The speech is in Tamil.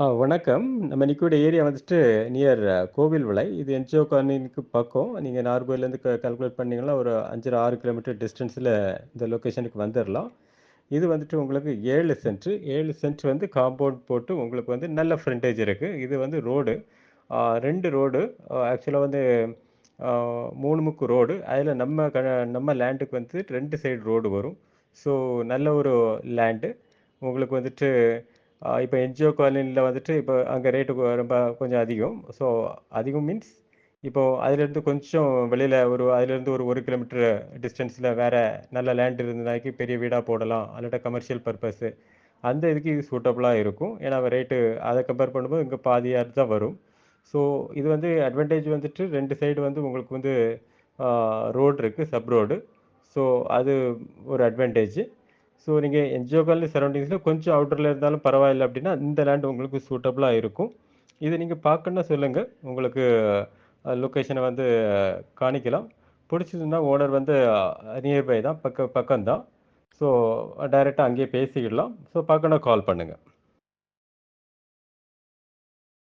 ஆ வணக்கம். நம்ம நிக்கக்கூடிய ஏரியா வந்துட்டு நியர் கோவில் கோவில்விளை. இது என்ஜிஓ காலனிக்கு பக்கம். நீங்க நாகர்கோவில்லேருந்து க கால்குலேட் பண்ணீங்கன்னா, ஒரு 5 6 கிலோமீட்டர் டிஸ்டன்ஸில இந்த லொகேஷனுக்கு வந்துரலாம். இது வந்துட்டு உங்களுக்கு 7 சென்ட். 7 சென்ட் வந்து காம்பவுண்ட் போட்டு உங்களுக்கு வந்து நல்ல ஃப்ரண்டேஜ் இருக்கு. இது வந்து ரோடு. ஆ 2 ரோடு. அ ஆக்சுவலா வந்து ஆ 3 முக்கு ரோடு. அதில நம்ம க நம்ம லேண்டுக்கு வந்து 2 சைடு ரோடு வரும். ஸோ நல்ல ஒரு லேண்டு. உங்களுக்கு வந்துட்டு இப்போ என்ஜிஓ காலனியில் வந்துட்டு இப்போ அங்கே ரேட்டு ரொம்ப கொஞ்சம் அதிகம். ஸோ அதிகம் மீன்ஸ் இப்போது அதிலேருந்து கொஞ்சம் வெளியில் ஒரு அதிலேருந்து ஒரு ஒரு கிலோமீட்டர் டிஸ்டன்ஸில் வேறு நல்ல லேண்ட் இருந்ததுனாக்கி பெரிய வீடாக போடலாம். அல்லாட்ட கமர்ஷியல் பர்பஸ்ஸு அந்த இதுக்கு இது சூட்டபுளாக இருக்கும். ஏன்னா ரேட்டு அதை கம்பேர் பண்ணும்போது இங்கே பாதியாக தான் வரும். ஸோ இது வந்து அட்வான்டேஜ் வந்துட்டு ரெண்டு சைடு வந்து உங்களுக்கு வந்து ரோடு இருக்குது சப் ரோடு. ஸோ அது ஒரு அட்வான்டேஜ். ஸோ நீங்கள் என்ஜிஓ காலனி சரௌண்டிங்ஸில் கொஞ்சம் அவுட்டரில் இருந்தாலும் பரவாயில்ல அப்படின்னா இந்த லேண்ட் உங்களுக்கு சூட்டபுளாக இருக்கும். இது நீங்கள் பார்க்கணுன்னா சொல்லுங்கள் உங்களுக்கு லொக்கேஷனை வந்து காணிக்கலாம். பிடிச்சிருந்தா ஓனர் வந்து நியர்பை தான். பக்க பக்கம் தான். ஸோ டைரெக்டாக அங்கேயே பேசிக்கிடலாம். ஸோ பார்க்கணும் கால் பண்ணுங்கள்